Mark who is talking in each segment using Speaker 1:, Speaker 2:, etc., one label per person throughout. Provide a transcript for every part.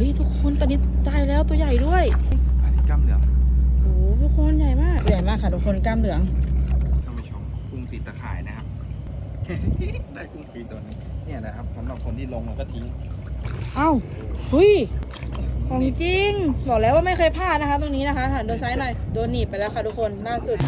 Speaker 1: ฮ้ยทุกคนตอนนี้ตายแล้วตัวใหญ่ด้วย
Speaker 2: อันนี้กล้ามเหลือง
Speaker 1: โอ้โหทุกคนใหญ่มากใหญ่มากค่ะทุกคนกล้ามเหลือง
Speaker 2: ท่านผู้ชมกุ้งติดตะข่ายนะครับ ได้กุ้งฟรีตัวหนึงเนี่ยนะครับสำหรับคนที่ลงมันก็ทิ้ง
Speaker 1: เอ้าเฮ้ยของจริง บอกแล้วว่าไม่เคยพลาดนะคะ ตรงนี้นะคะหันโดนซ้ายหน่อยโดนหนีบไปแล้วค่ะทุกคนล่าสุด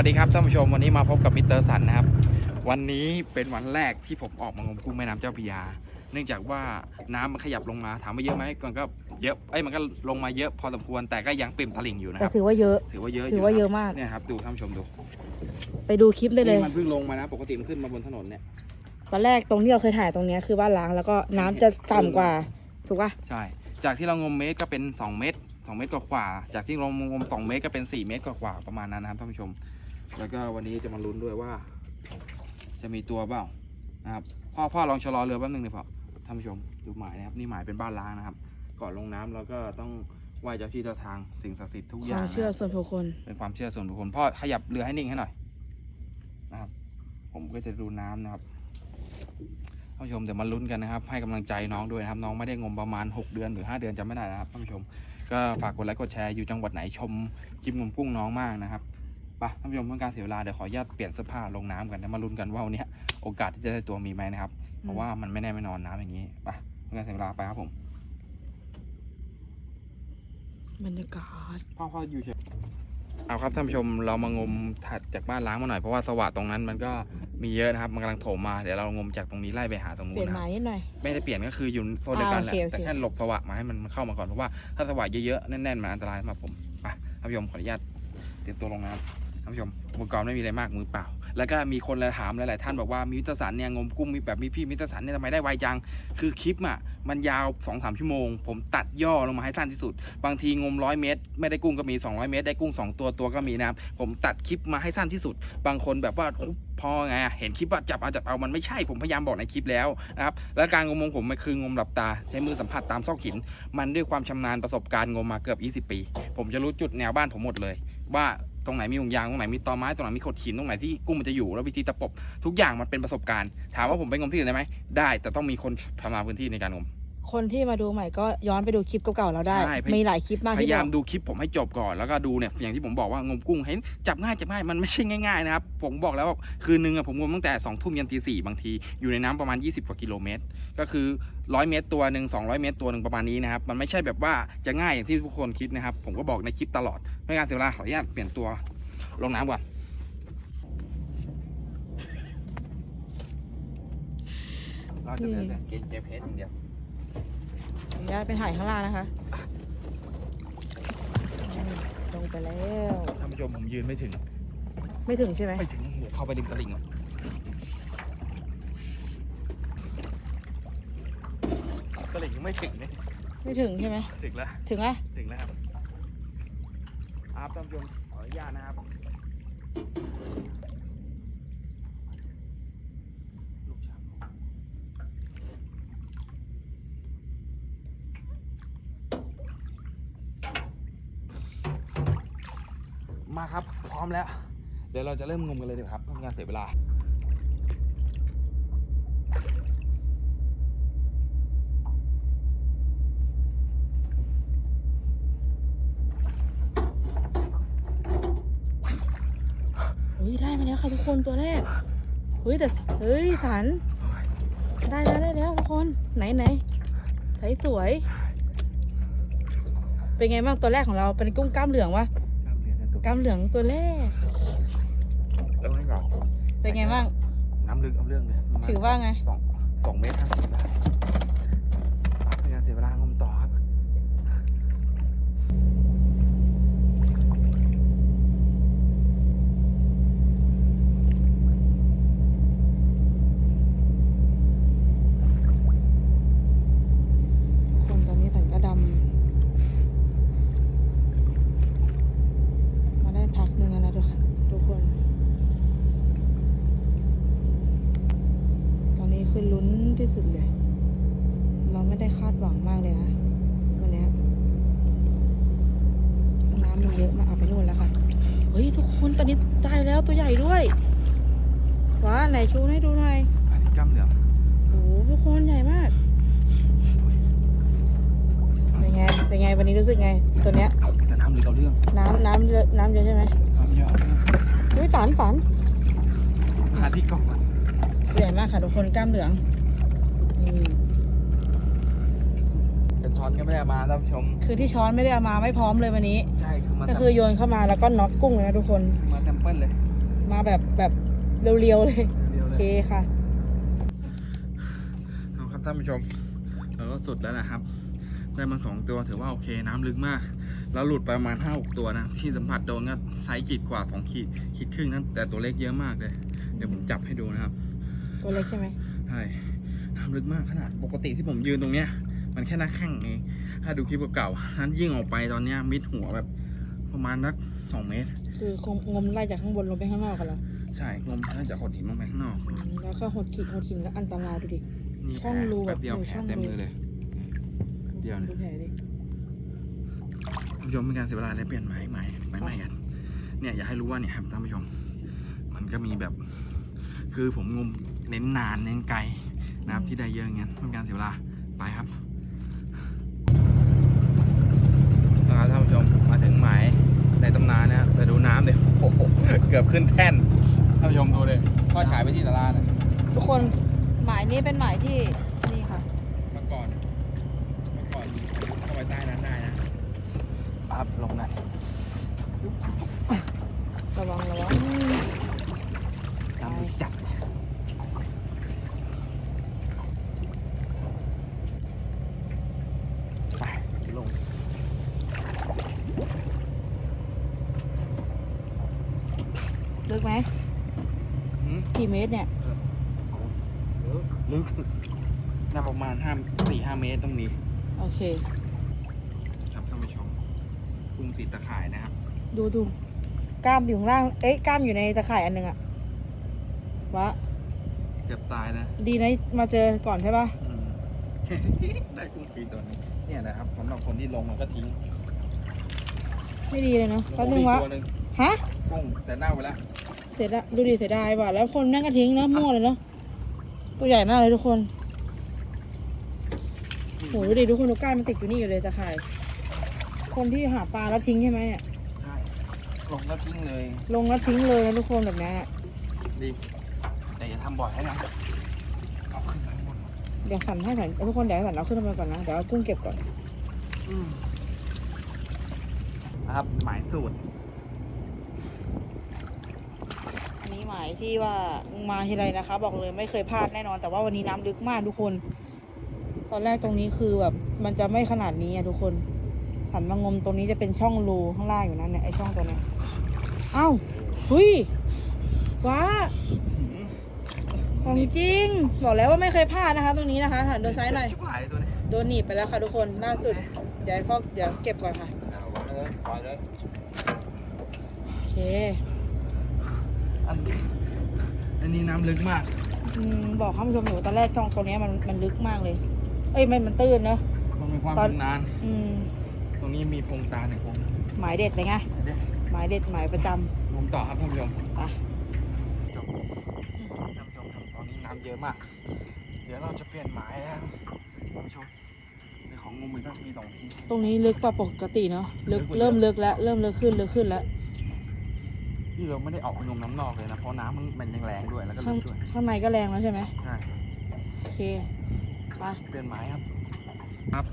Speaker 2: สวัสดีครับท่านผู้ช มวันนี้มาพบกับมิสเตอร์สันนะครับ วันนี้เป็นวันแรกที่ผมออกมางมกุ้งแม่น้ำเจ้าพระยา เนื่องจากว่าน้ำมันขยับลงมาถามว่าเยอะไหมมันก็เยอะเอ้ยมันก็ลงมาเยอะพอสมควรแต่ก็ยังปริ่มตลิ่งอยู่นะค
Speaker 1: แต่
Speaker 2: รับ
Speaker 1: ถือว่าเยอะ
Speaker 2: ถือว่าเยอะ
Speaker 1: ถือว่าเยอะ
Speaker 2: น
Speaker 1: มาก
Speaker 2: เนี่ยครับดูท่านผู้ชมดู
Speaker 1: ไปดูคลิปได้เลย
Speaker 2: นี่มันเพิ่งลงมานะ ปกติมันขึ้นมาบนถนนเนี่ย
Speaker 1: ตอนแรกตรงที่เราเคยถ่ายตรงเนี้ยคือบ้านล้างแล้วก็น้ำจะต่ำกว่า ถูกป่ะ
Speaker 2: ใช่ จากที่เรางมเมตรก็เป็น 2 เมตร 2 เมตรกว่าๆจากที่เรางม2เมตรก็เป็น 4 เมตรกว่าๆประมาณนั้นนะครับท่านผู้ชม แล้วก็วันนี้จะมาลุ้นด้วยว่า จะมีตัวเปล่านะครับพ่อพ่อลองชะลอเรือแป๊บนึงเลยพ่อท่านผู้ชมดูหมายนะครับนี่หมายเป็นบ้านล้างนะครับ ก่อนลงน้ำเราก็ต้องไหว้เจ้าที่เจ้าทางสิ่งศักดิ์สิทธิ์ทุกอ
Speaker 1: ค
Speaker 2: ย่าง
Speaker 1: วาม
Speaker 2: นะ
Speaker 1: เชื่อส่วนบุคคล
Speaker 2: เป็นความเชื่อส่วนบุคคลพ่อขยับเรือให้นิ่งให้หน่อยนะครับ ผมก็จะดูน้ำนะครับท่านผู้ชมเดี๋ยวมาลุ้นกันนะครับ ให้กำลังใจน้องด้วยนะครับ น้องไม่ได้งมประมาณ 6 เดือนหรือ 5 เดือนจำไม่ได้นะครับท่านผู้ชม ก็ฝากกดไลค์กดแชร์อยู่จังหวัดไหนชมคลิปงมกุ้งน้องมากนะครับ ไปท่านผู้ชมเพื่อการเสียเวลาเดี๋ยวขออนุญาตเปลี่ยนเสื้อผ้าลงน้ำกันแล้วมาลุ้นกันว่าวันเนี้ยโอกาสที่จะได้ตัวมีไหมนะครับ เพราะว่ามันไม่แน่ไม่นอนน้ำอย่างนี้ไปเพื่อการเสียเวลาไปครับผม
Speaker 1: บรรยากาศ
Speaker 2: พ่อพ่ออยู่เฉยเอาครับท่านผู้ชมเรามางมถัดจากบ้านล้างมาหน่อยเพราะว่าสวัสดตรงนั้นมันก็มีเยอะนะครับมันกำลังโถมมาเดี๋ยวเรางมจากตรงนี้ไล่ไปหาตรง
Speaker 1: เป
Speaker 2: นู้
Speaker 1: ลี่ย
Speaker 2: น
Speaker 1: น
Speaker 2: นะ
Speaker 1: ห
Speaker 2: ค
Speaker 1: มา
Speaker 2: รับ
Speaker 1: ยนิดหน่อย
Speaker 2: ไม่ได้เปลี่ยนก็คืออยู่โซนเดียวกันแหละ
Speaker 1: อ่าโอเคโอเค
Speaker 2: แต่แค่หลบสวัสดมาให้มันเข้ามาก่อนเพราะว่าถ้าสวัสดเยอะๆแน่นๆมันอันตรายสำหรับผมไปท่านผู้ชมขออนุญาตเตรียมตัวลงน้ำท่านผู้ชมอุปกรณ์ไม่มีอะไรมากมือเปล่า แล้วก็มีคนเลยถามหลายๆท่านบอกว่ามีมิตรสันเนี่ยงมกุ้งมีแบบมีพี่มิตรสันเนี่ยทำไมได้ไวจัง คือคลิปอะมันยาว2อสชั่วโมง ผมตัดย่อลงมาให้สั้นที่สุด บางทีงมร้อยเมตร ไม่ได้กุ้งก็มี 200 เมตร ได้กุ้ง 2 ตัวตัวก็มีนะครับผมตัดคลิปมาให้สั้นที่สุด บางคนแบบว่าพอไงเห็นคลิปว่าจับเอาจับเอามันไม่ใช่ผมพยายามบอกในคลิปแล้วนะครับแล้วการงมของผมมันคืองมหลับตา ใช้มือสัมผัสตามซอกหิน มันด้วยความชำนาญประสบการณ์งมมาเกือบ 20 ปี ผมจะรู้จุดแนวบ้านผมหมดเลยว่า ตรงไหนมีห่วงยางตรงไหนมีตอไม้ตรงไหนมีโขดหินตรงไหนที่กุ้งมันจะอยู่แล้ววิธีตะปบทุกอย่างมันเป็นประสบการณ์ ถามว่าผมไปงมที่อื่นได้ไหมได้ แต่ต้องมีคนทำงานพื้นที่ในการงม
Speaker 1: คนที่มาดูใหม่ก็ย้อนไปดูคลิปเก่าๆเราได้
Speaker 2: ใช่พย
Speaker 1: มีหลายคลิปมาก
Speaker 2: พ
Speaker 1: ที่
Speaker 2: ยายา
Speaker 1: บ
Speaker 2: ม
Speaker 1: อก
Speaker 2: ดูคลิปผมให้จบก่อนแล้วก็ดูเนี่ยอย่างที่ผมบอกว่างมกุ้งเห็นจับง่ายจับง่ายมันไม่ใช่ง่ายๆนะครับผมบอกแล้วว่าคืนนึงอะผมงมตั้งแต่2องทุ่มยันตีสี่บางทีอยู่ในน้ำประมาณ 20 กว่ากิโลเมตร ก็คือ 100 เมตรตัวหนึ่ง200 เมตรตัวหนึ่งประมาณนี้นะครับมันไม่ใช่แบบว่าจะง่ายอย่างที่ทุกคนคิดนะครับ ผมก็บอกในคลิปตลอดไม่การเสียเวลาขออนุญาตเปลี่ยนตัวลงน้ำก่อนเราจะเดินเกมเจเพสอย่างเดียว
Speaker 1: ขออนุ ญาตไปถ่ายข้างล่างนะคะอืมลงไปแล้ว
Speaker 2: ท่านผู้ชมผมยืนไม่ถึง
Speaker 1: ไม่ถึงใช่ไหม
Speaker 2: ไม่ถึงเดี๋ยวเข้าไปริมตลิ่งก่อนตลิ่งยังไม่ถึงเนี่ย
Speaker 1: ไม่ถึงใช่ไหม
Speaker 2: ถึงแล้ว
Speaker 1: ถึงอะ
Speaker 2: ถึงแล้วครับครับท่านผู้ชมขออนุญาตนะครับลูกช้าง มาครับ พร้อมแล้ว เดี๋ยวเราจะเริ่มงมกันเลยดีกว่าครับเพื่อเป็นการเสียเวลา
Speaker 1: เฮ้ยได้มาแล้วค่ะทุกคนตัวแรก เฮ้ยแต่เฮ้ยสัน ได้แล้วได้แล้วทุกคนไหนไหนใสสวย เป็นไงบ้างตัวแรกของเราเป็นกุ้งกล้ามเหลืองวะ
Speaker 2: กล้ามเนื้อในตัว
Speaker 1: กล้ามเหลืองตัวแรก
Speaker 2: แล้วนี่ก่อน
Speaker 1: เป็นไงบ้าง
Speaker 2: น้ำลึกเอาเรื่องเลยประมณ
Speaker 1: ถือว่าไง
Speaker 2: สองสองเมตรห้าสิบได้
Speaker 1: ตอนนี้ตายแล้วตัวใหญ่ด้วยว้าไหนชูให้ดูหน่อย
Speaker 2: อันนี้กล้ามเหลือง
Speaker 1: โอ้โหทุกคนใหญ่มากเป็นไงเป็นไงวันนี้รู้สึกไงตัวเนี้ย
Speaker 2: แต่น้ำลึกเอาเรื่อง
Speaker 1: น้ำน้ำเยอะน้ำเยอะใช่ไหม
Speaker 2: น้ำเยอะ
Speaker 1: อุ้ยสันสัน
Speaker 2: หาที่เกาะ
Speaker 1: ตัวใหญ่มากค่ะทุกคนกล้ามเหลืองนี่
Speaker 2: กระ ชอนก็ไม่ได้เอามาท่านผู้ชม
Speaker 1: คือที่ช้อนไม่ได้เอามาไม่พร้อมเลยวันนี้
Speaker 2: ใช่คือมา
Speaker 1: ก็คือโยนเข้ามาแล้วก็น็อกกุ้งเลยนะทุกคน
Speaker 2: มาแซมเปิลเลย
Speaker 1: มาแบบแบบเรียวๆเลย
Speaker 2: เดียว
Speaker 1: โอ
Speaker 2: เล
Speaker 1: เค
Speaker 2: ย
Speaker 1: ค่ะ
Speaker 2: เอาครับท่านผู้ชม เราก็สุดแล้วนะครับ ได้มาสองตัวถือว่าโอเคน้ำลึกมาก แล้วหลุดไปประมาณห้าหกตัวนะ ที่สัมผัสโดนก็ไซส์ขีดกว่าสองขีดขีดครึ่งนั่นแต่ตัวเล็กเยอะมากเลย เดี๋ยวผมจับให้ดูนะครับ
Speaker 1: ตัวเล็กใช่ไหม
Speaker 2: ใช่น้ำลึกมากขนาดปกติที่ผมยืนตรงเนี้ย มันแค่หน้าแข้งเอง ถ้าดูคลิปเก่าๆนั้นยิ่งออกไปตอนเนี้ยมิดหัวแบบ ประมาณนักสองเมตร
Speaker 1: คือคงงมไล่จากข้างบนลงไปข้างนอกกันแล้ว
Speaker 2: ใช่งมน่าจะขดหินลงไปข้างนอก
Speaker 1: อืมแล้วก็หดขีดหดหินแล้วอันตรายดูดิ
Speaker 2: นี่
Speaker 1: ช่องรู
Speaker 2: แป๊บเดียว
Speaker 1: แบบ
Speaker 2: แผล
Speaker 1: ช่อง
Speaker 2: เต็ม
Speaker 1: รู
Speaker 2: มือเลย เดี๋ยวนะ
Speaker 1: ดูแผลดิ
Speaker 2: ท่านผู้ชมเป็นการเสียเวลาเลยเปลี่ยนไม้ใหม่ไม้ใหม่กัน เนี่ยอยากให้รู้ว่าเนี่ยครับท่านผู้ชม มันก็มีแบบ คือผมงมเน้นนานเน้นไกลนะครับที่ได้เยอะอย่างเงี้ยเป็นการเสียเวลาไปครับนะ ครับท่านผู้ชมมาถึงหมายในตำนานนะครับแต่ดูน้ำเดี๋ยวโอ้โหเกือบขึ้นแท่นท่านผู้ชมดูเลยทอดฉายไปที่ตลาดนะ
Speaker 1: ทุกคนหมายนี้เป็นหมายที่นี่ค่ะ
Speaker 2: เมื่อก่อนเมื่อก่อนเข้าไปใต้นั้นได้นะปั๊บลงได้
Speaker 1: ระวังระวัง
Speaker 2: น้ำลึกจัดไปลง
Speaker 1: ลึกไหม
Speaker 2: หืม
Speaker 1: กี่ เมตรเนี่ย
Speaker 2: ลึกน่าประมาณห้าสี่ห้าเมตรต้องมี
Speaker 1: โอเค
Speaker 2: ครับท่านผู้ชมกุ้งติดตะข่ายนะครับ
Speaker 1: ดูดูกล้ามอยู่ข้างล่าง เอ๊ะกล้ามอยู่ในตะข่ายอันหนึ่งอะวะ
Speaker 2: เกือบตายนะ
Speaker 1: ดีนะมาเจอก่อนใช่ปะ
Speaker 2: อืม ได้กุ้งฟรีตัวนี้เนี่ยนะครับสำหรับคนที่ลงมันก็ทิ้ง
Speaker 1: ไม่ดีเลยเนาะ
Speaker 2: ล
Speaker 1: แป๊บ
Speaker 2: ง
Speaker 1: นึง
Speaker 2: มี
Speaker 1: วะ
Speaker 2: ตัวหนึ่ง
Speaker 1: ฮะ
Speaker 2: กุ้งแต่เน่าไปแล้ว
Speaker 1: เสียดายดูดิเสียดายว่ะแล้วคนนั่งก็ทิ้งนะมั่วเลยเนาะตัวใหญ่มากเลยทุกคนโหดูดิทุกคนดูก้านมันติดอยู่นี่อยู่เลยตะข่าย คนที่หาปลาแล้วทิ้งใช่ไหมเนี่ย
Speaker 2: ใช่ลงแล้วทิ้งเลย
Speaker 1: ลงแล้วทิ้งเลยนะทุกคนแบบนี้อะ
Speaker 2: ดีแต่อย่าทำบ่อยให้นะเอาขึ้นไปข้างบน
Speaker 1: เดี๋ยวขันให้สันทุกคนเดี๋ยวให้สันเอาขึ้นมาก่อนนะเดี๋ยวเอากุ้งเก็บก่อน
Speaker 2: นะครับหมายสูตร
Speaker 1: อันนี้ หมายที่ว่ามาทีไรนะคะ บอกเลยไม่เคยพลาดแน่นอน แต่ว่าวันนี้น้ำลึกมากทุกคน ตอนแรกตรงนี้คือแบบมันจะไม่ขนาดนี้อะทุกคนหันมางมตรงนี้จะเป็นช่องรูข้างล่างอยู่นั่นเนี่ยไอช่องตัวเนี้ยเอ้าเฮ้ยว้าของจริง บอกแล้วว่าไม่เคยพลาดนะคะ ตรงนี้นะคะหันโดนซ้ายหน่อย
Speaker 2: ชิบหายตัวนี้
Speaker 1: โดนหนีบไปแล้วค่ะทุกคนล่าสุดเดี๋ยวให้พ่อเดี๋ยวเก็บก่อนค่ะ
Speaker 2: เอาวางเลยปล่อยเลย
Speaker 1: โอเค
Speaker 2: อันนี้อันนี้น้ำลึกมาก
Speaker 1: อืมบอกท่านผู้ชมอยู่ตอนแรกช่องตัวเนี้ยมันมันลึกมากเลย เอ้ยมันมันตื้นเนอะ
Speaker 2: มันมีความ
Speaker 1: ตอน
Speaker 2: ชำนาญ
Speaker 1: อืม
Speaker 2: ตรงนี้มีพงตาหนึ่งพง
Speaker 1: หมายเด็ดเลยไง
Speaker 2: เดี๋ยว
Speaker 1: หมายเด็ดหมายประจำ
Speaker 2: ผมต่อครับท่านผู้ชม
Speaker 1: ไป
Speaker 2: จบท่านผู้ชมครับตอนนี้น้ำเยอะมาก เดี๋ยวเราจะเปลี่ยนหมายแล้วท่านผู้ชมในของงมมีต้องมีสองที
Speaker 1: ตรงนี้ลึกกว่าปกติเนาะลึก
Speaker 2: ลึกกว่า
Speaker 1: เริ่มลึกแล้วเริ่มลึกขึ้นลึกขึ้นแล้ว
Speaker 2: ที่เราไม่ได้ออกไปงมน้ำนอกเลยนะ เพราะน้ำมันมันยังแรงด้วยแล้วก็
Speaker 1: ข้า
Speaker 2: ลึ
Speaker 1: ง
Speaker 2: กด้วย
Speaker 1: ข้างในก็แรงแล้วใช่ไหม
Speaker 2: ใช่
Speaker 1: โอเคไป
Speaker 2: เปลี่ยนหมายครับ ครับ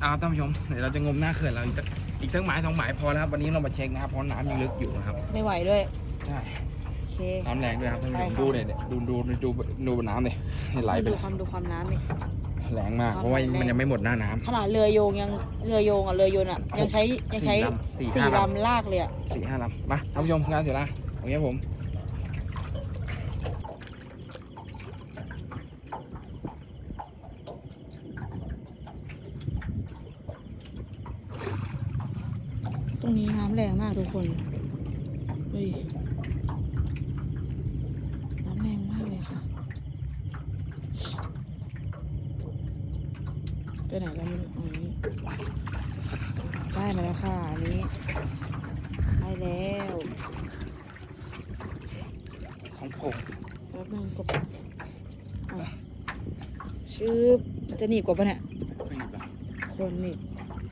Speaker 2: เอาท่านผู้ชมเดี๋ยวเราจะงมหน้าเขื่อนเราอีกสักอีกสักหมายสองหมายพอแล้วครับวันนี้เรามาเช็คนะครับเพราะน้ำยังลึกอยู่นะครับ
Speaker 1: ไม่ไหวด้วย
Speaker 2: ใช่
Speaker 1: โอเค
Speaker 2: น้ำแรงด้วยครับท่านผู้ชม
Speaker 1: ไปค่ะ
Speaker 2: ดูเนี่ยดูดูดูดูน้ำเลยไหลไป
Speaker 1: ดู
Speaker 2: เลย
Speaker 1: ความดูความน้ำนี่
Speaker 2: แรงมาก เพราะว่ามันยังไม่หมดหน้าน้ำ
Speaker 1: ขนาดเรือโยงยังเรือโยงอะเรือโยนอะยังใช้ยังใช้
Speaker 2: สี่
Speaker 1: สี่
Speaker 2: ลำสี่ห้าลำ
Speaker 1: ลำลากเลยอะ
Speaker 2: สี่ห้าลำมาท่านผู้ชมงานเสร็จแล้วตรงนี้ครับผม
Speaker 1: ตรงนี้น้ำแรงมากทุกคนเฮ้ยน้ำแรงมากเลยค่ะ ไปไหนแล้วไม่รู้อันนี้ได้มาแล้วค่ะอันนี้ได้แล้ว
Speaker 2: ท้องโผง
Speaker 1: แป๊บนึงกดอะชืบจะหนีบกว่าปะเนี่ย
Speaker 2: ไม่หนีบหรอก
Speaker 1: คนหนีบ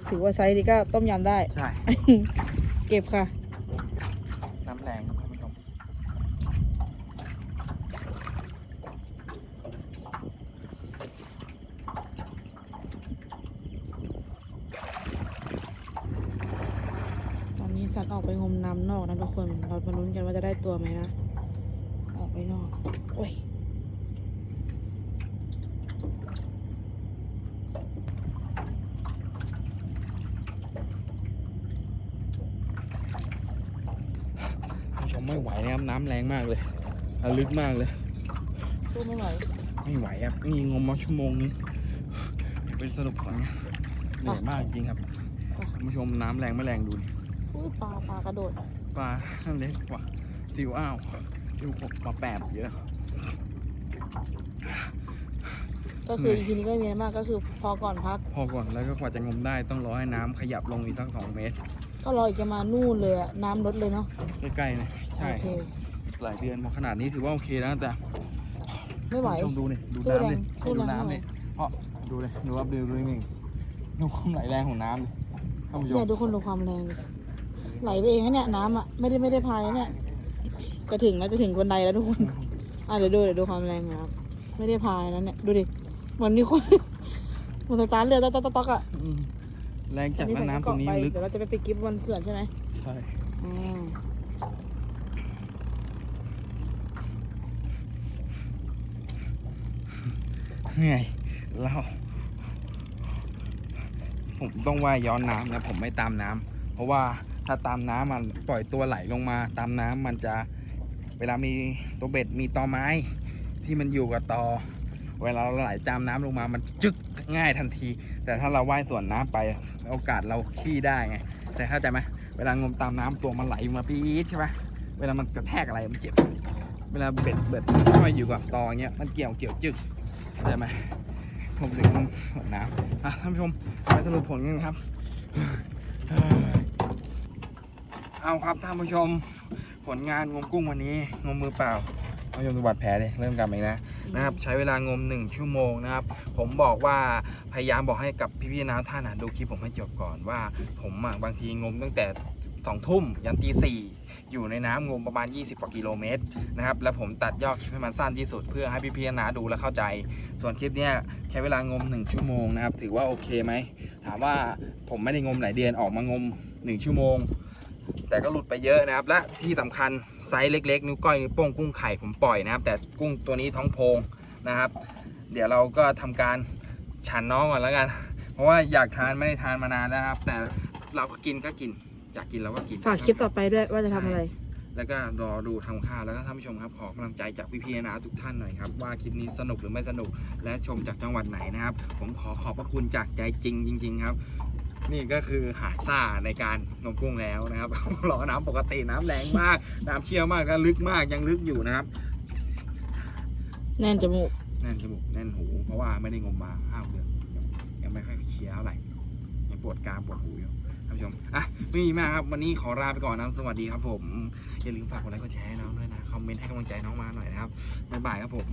Speaker 1: ถือว่าไซส์นี้ก็ต้มยำได้
Speaker 2: ใช่
Speaker 1: เก็บค่ะ
Speaker 2: น้ำแรงครับท่านผู้ชม
Speaker 1: ต อนนี้สัตว์ออกไปงมน้ำนอกนะทุกคน เรามาลุ้นกันว่าจะได้ตัวไหมนะ ออกไปนอก โอ้ย
Speaker 2: ท่านผู้ชมไม่ไหวนะครับ น้ำแรงมากเลยระลึกมากเลย
Speaker 1: สู้ไม่ไหว
Speaker 2: ไม่ไหวครับ นี่งมมาชั่วโมงนึงเป็นสรุปก่อนนะเหนื่อยมากจริงครับ
Speaker 1: อะ
Speaker 2: ท่านผู้ชมน้ำแรงไม่แรงดูดิ
Speaker 1: อุ้ยปลาปลากระโดด
Speaker 2: ปลาเล็กกว่าติวอ้าวติวกบปลาแปบเยอะ
Speaker 1: ก็คือ
Speaker 2: เหนื่อย
Speaker 1: อีพีนี้ก็ไม่มีอะไรมากก็คือพอก่อนพัก
Speaker 2: พอก่อนแล้วก็กว่าจะงมได้ต้องรอให้น้ำขยับลงอีกสักสองเมตร
Speaker 1: ก็รออีกจะมานู่นเลยอะน้ำลดเลยเนาะ
Speaker 2: ใกล้ๆนะใช่
Speaker 1: โอเค
Speaker 2: หลายเดือนพอขนาดนี้ถือว่าโอเคแล้วแต่
Speaker 1: ไม่ไหว
Speaker 2: ท่านผู้ชมดูนี่ดู
Speaker 1: สู้แร
Speaker 2: น้ำ
Speaker 1: ง
Speaker 2: ดิ
Speaker 1: สู้
Speaker 2: ดู
Speaker 1: แรง
Speaker 2: น้ำ
Speaker 1: ไม่
Speaker 2: ดิ
Speaker 1: ไหว
Speaker 2: เพราะดูเลยดูครับดูดูนี่ดูความไหลแรงของน้ำดิท่านผู้ช
Speaker 1: เนี่
Speaker 2: ม
Speaker 1: ยดูคนดูความแรงดิ ไหลไปเองนะเนี่ยน้ำอะไม่ได้ไม่ได้พายนะเนี่ยจะถึงแล้วจะถึงบันไดแล้วทุกคนอะเดี๋ยวดูเดี๋ยวดูความแรงนะครับ ไม่ได้พายนะเนี่ยดูดิเหมือนมีคนเหมันสตาร์ทเรือต๊อกต๊อกต๊อกต๊อกอะ
Speaker 2: อืมแรงจาก
Speaker 1: อั
Speaker 2: น้ำตรงนี้
Speaker 1: ผมก็เกาะไป
Speaker 2: ลึก
Speaker 1: เดี๋ยวเราจะไปปิดกิฟต์บนเขื่อนใช่ไหม
Speaker 2: ใช่
Speaker 1: อ่า
Speaker 2: เหนื่อยแล้วผมต้องว่ายย้อนน้ำนะผมไม่ตามน้ำเพราะว่า ถ้าตามน้ำมันปล่อยตัวไหลลงมา ตามน้ำมันจะเวลามีตัวเบ็ดมีตอไม้ที่มันอยู่กับตอ เวลาเราไหลตามน้ำลงมามันจึกง่ายทันที แต่ถ้าเราว่ายสวนน้ำไปโอกาสเราขี้ได้ไงแต่เข้าใจไหมเวลางมตามน้ำตัวมันไหลมาปี๊ดใช่ไหมเวลามันกระแทกอะไรมันเจ็บ เวลาเบ็ดเบ็ดห้อยอยู่กับตอเงี้ยมันเกี่ยวเกี่ยวจึกเข้าใจไหมผมถึงงมสวน้ำอะท่านผู้ชมไปสรุปผลกันครับ เอาครับท่านผู้ชมผลงานงมกุ้งวันนี้งมมือเปล่าท่านผู้ชมดูบาดแผลเลยเริ่มกลับมาอีกนะนะครับใช้เวลางม 1 ชั่วโมงนะครับ ผมบอกว่าพยายามบอกให้กับพี่ๆนะท่านอะดูคลิปผมให้จบก่อนว่า ผมอะบางทีงมตั้งแต่สองทุ่มยันตีสี่อยู่ในน้ำงมประมาณ 20 กว่ากิโลเมตรนะครับแล้วผมตัดย่อคลิปให้มันสั้นที่สุดเพื่อให้พี่ๆนะดูและเข้าใจ ส่วนคลิปเนี้ยใช้เวลางม 1 ชั่วโมงนะครับ ถือว่าโอเคไหมถามว่าผมไม่ได้งมหลายเดือนออกมางม 1 ชั่วโมง แต่ก็หลุดไปเยอะนะครับ และที่สำคัญไซส์เล็กๆนิ้วก้อยนิ้วโป้งกุ้งไข่ผมปล่อยนะครับ แต่กุ้งตัวนี้ท้องโพงนะครับ เดี๋ยวเราก็ทำการฉันน้องก่อนแล้วกัน เพราะว่าอยากทานไม่ได้ทานมานานแล้วครับ แต่เราก็กินก็กินอยากกินเราก็กิน
Speaker 1: ฝากคลิปต่อไปด้วยว่าจะทำอะไร
Speaker 2: แล้วก็รอดูทำข้าวแล้วก็ท่านผู้ชมครับขอกำลังใจจากพี่ๆนะทุกท่านหน่อยครับว่าคลิปนี้สนุกหรือไม่สนุกและชมจากจังหวัดไหนนะครับ ผมขอขอบพระคุณจากใจจริงจริง ๆ ครับ นี่ก็คือหาซ่าในการงมกุ้งแล้วนะครับรอน้ำปกติน้ำแรงมาก น้ำเชี่ยวมากและลึกมากยังลึกอยู่นะครับ
Speaker 1: แน่นจมูก
Speaker 2: แน่นจมูกแน่นหู เพราะว่าไม่ได้งมมาห้าเดือนยังไม่ค่อยเคลียร์เท่าไหร่ยังปวดกรามปวดหูอยู่ท่านผู้ชมอะไม่มีมากครับ วันนี้ขอลาไปก่อนนะสวัสดีครับผม อย่าลืมฝากกดไลค์กดแชร์ให้น้องด้วยนะ คอมเมนต์ให้กำลังใจน้องมาหน่อยนะครับบ๊ายบายครับผม